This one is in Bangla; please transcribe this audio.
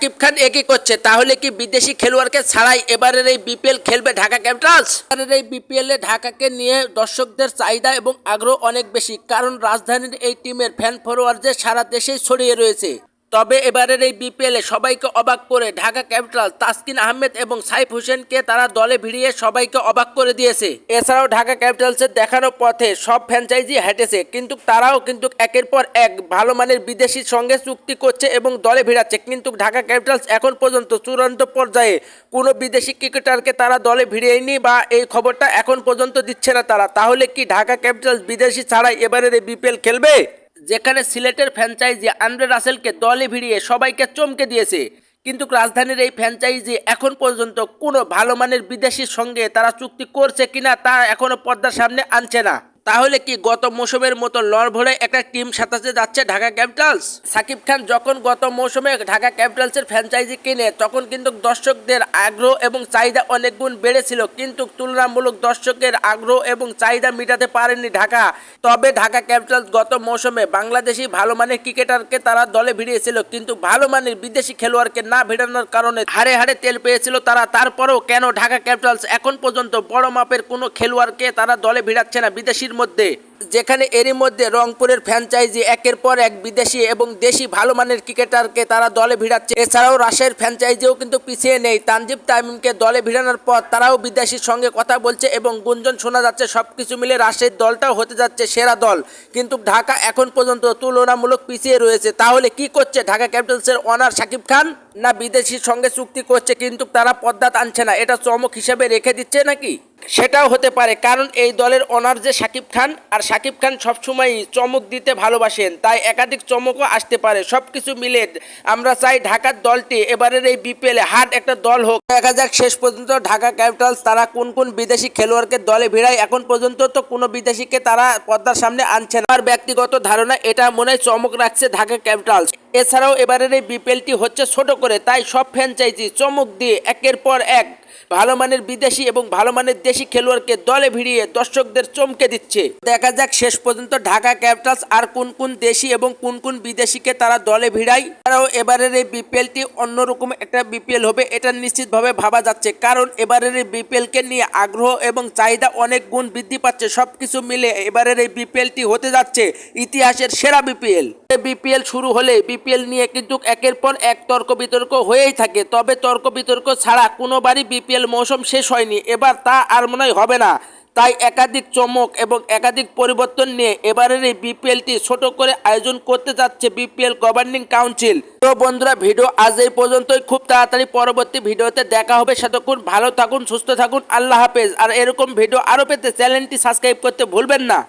সাকিব খান একই করছে। তাহলে কি বিদেশি খেলোয়াড়কে ছাড়াই এবারের এই বিপিএল খেলবে ঢাকা ক্যাপিটালস? এবারের এই বিপিএল এ ঢাকাকে নিয়ে দর্শকদের চাহিদা এবং আগ্রহ অনেক বেশি, কারণ রাজধানীর এই টিমের ফ্যান ফলোয়ার যে সারা দেশেই ছড়িয়ে রয়েছে। তবে এবারের এই বিপিএল সবাইকে অবাক করে ঢাকা ক্যাপিটাল তাসকিন আহমেদ এবং সাইফ হোসেনকে তারা দলে ভিড়িয়ে সবাইকে অবাক করে দিয়েছে। এছাড়াও ঢাকা ক্যাপিটালসের দেখানো পথে সব ফ্র্যাঞ্চাইজি হেঁটেছে, কিন্তু তারাও কিন্তু একের পর এক ভালো মানের বিদেশির সঙ্গে চুক্তি করছে এবং দলে ভিড়াচ্ছে। কিন্তু ঢাকা ক্যাপিটালস এখন পর্যন্ত চূড়ান্ত পর্যায়ে কোনো বিদেশি ক্রিকেটারকে তারা দলে ভিড়িয়েনি বা এই খবরটা এখন পর্যন্ত দিচ্ছে না তারা। তাহলে কি ঢাকা ক্যাপিটালস বিদেশি ছাড়াই এবারের এই বিপিএল খেলবে? যেখানে সিলেটের ফ্র্যাঞ্চাইজি আন্দ্রে রাসেলকে দলে ভিড়িয়ে সবাইকে চমকে দিয়েছে, কিন্তু রাজধানীর এই ফ্র্যাঞ্চাইজি এখন পর্যন্ত কোনো ভালো মানের বিদেশির সঙ্গে তারা চুক্তি করছে কিনা তা এখনও পর্দার সামনে আনছে না। তাহলে কি গত মৌসুমের মতো লড়ভরে একটা টিম সাঁতাতে যাচ্ছে ঢাকা ক্যাপিটালস? সাকিব খান যখন গত মৌসুমে ঢাকা ক্যাপিটালসের ফ্র্যাঞ্চাইজি কিনে, তখন কিন্তু দর্শকদের আগ্রহ এবং চাহিদা অনেক গুণ বেড়েছিল, কিন্তু তুলনামূলক দর্শকের আগ্রহ এবং চাহিদা মেটাতে পারেনি ঢাকা। তবে ঢাকা ক্যাপিটালস গত মৌসুমে বাংলাদেশি ভালো মানের ক্রিকেটারকে তারা দলে ভিড়িয়েছিল, কিন্তু ভালো মানের বিদেশি খেলোয়াড়কে না ভিড়ানোর কারণে হারে হারে তেল পেয়েছিল তারা। তারপরেও কেন ঢাকা ক্যাপিটালস এখন পর্যন্ত বড় মাপের কোনো খেলোয়াড়কে তারা দলে ভিড়াচ্ছে না? বিদেশির মধ্যে যেখানে এরই মধ্যে রংপুরের ফ্র্যাঞ্চাইজি একের পর এক বিদেশি এবং দেশি ভালো মানের ক্রিকেটারকে তারা দলে ভিড়াচ্ছে। এছাড়াও রাশিয়ার ফ্র্যাঞ্চাইজিও কিন্তু পিছিয়ে নেই। তানজিব তামিমকে দলে ভিড়ানোর পর তারাও বিদেশির সঙ্গে কথা বলছে এবং গুঞ্জন শোনা যাচ্ছে, সবকিছু মিলে রাশিয়ার দলটাও হতে যাচ্ছে সেরা দল। কিন্তু ঢাকা এখন পর্যন্ত তুলনামূলক পিছিয়ে রয়েছে। তাহলে কি করছে ঢাকা ক্যাপিটালসের অনার সাকিব খান? না বিদেশির সঙ্গে চুক্তি করছে কিন্তু তারা পদ্মা আনছে না? এটা চমক হিসেবে রেখে দিচ্ছে নাকি? সেটাও হতে পারে, কারণ এই দলের অনার যে সাকিব খান আর সাকিব খান সবসময়ই চমক দিতে ভালোবাসেন, তাই একাধিক চমকও আসতে পারে। সব কিছু মিলে আমরা চাই ঢাকার দলটি এবারের এই বিপিএল হাট একটা দল হোক। দেখা যাক শেষ পর্যন্ত ঢাকা ক্যাপিটালস তারা কোন কোন বিদেশি খেলোয়াড়কে দলে ভিড়ায়। এখন পর্যন্ত তো কোনো বিদেশিকে তারা পর্দার সামনে আনছে না। আমার ব্যক্তিগত ধারণা, এটা মনে চমক রাখছে ঢাকা ক্যাপিটালস। এছাড়াও এবারের এই বিপিএলটি হচ্ছে ছোট করে, তাই সব ফ্র্যাঞ্চাইজি চমক দিয়ে একের পর এক ভালো মানের বিদেশি এবং ভালো মানের দেশি খেলোয়াড়কে দলে ভিড়িয়ে দর্শকদের চমকে দিচ্ছে। দেখা যাক শেষ পর্যন্ত ঢাকা ক্যাপিটালস আর কোন কোন দেশি এবং কোন কোন বিদেশিকে তারা দলে ভিড়ায়। তারাও এবারের এই বিপিএলটি অন্যরকম একটা বিপিএল হবে, এটা নিশ্চিতভাবে ভাবা যাচ্ছে, কারণ এবারের এই বিপিএলকে নিয়ে আগ্রহ এবং চাহিদা অনেক গুণ বৃদ্ধি পাচ্ছে, সবকিছু মিলে এবারের এই বিপিএলটি হতে যাচ্ছে ইতিহাসের সেরা বিপিএল। বিপিএল শুরু হলে বিপিএল নিয়ে কিন্তু একের পর এক তর্ক বিতর্ক হয়েই থাকে। তবে তর্ক বিতর্ক ছাড়া কোনোবারই বিপিএল মৌসুম শেষ হয়নি। এবার তা আর মনে হবে না। তাই একাধিক চমক এবং একাধিক পরিবর্তন নিয়ে এবারের এই বিপিএলটি ছোট করে আয়োজন করতে যাচ্ছে বিপিএল গভর্নিং কাউন্সিল। তো বন্ধুরা, ভিডিও আজ এই পর্যন্তই। খুব তাড়াতাড়ি পরবর্তী ভিডিওতে দেখা হবে। সেতক্ষণ ভালো থাকুন, সুস্থ থাকুন। আল্লাহ হাফেজ। আর এরকম ভিডিও আরও পেতে চ্যানেলটি সাবস্ক্রাইব করতে ভুলবেন না।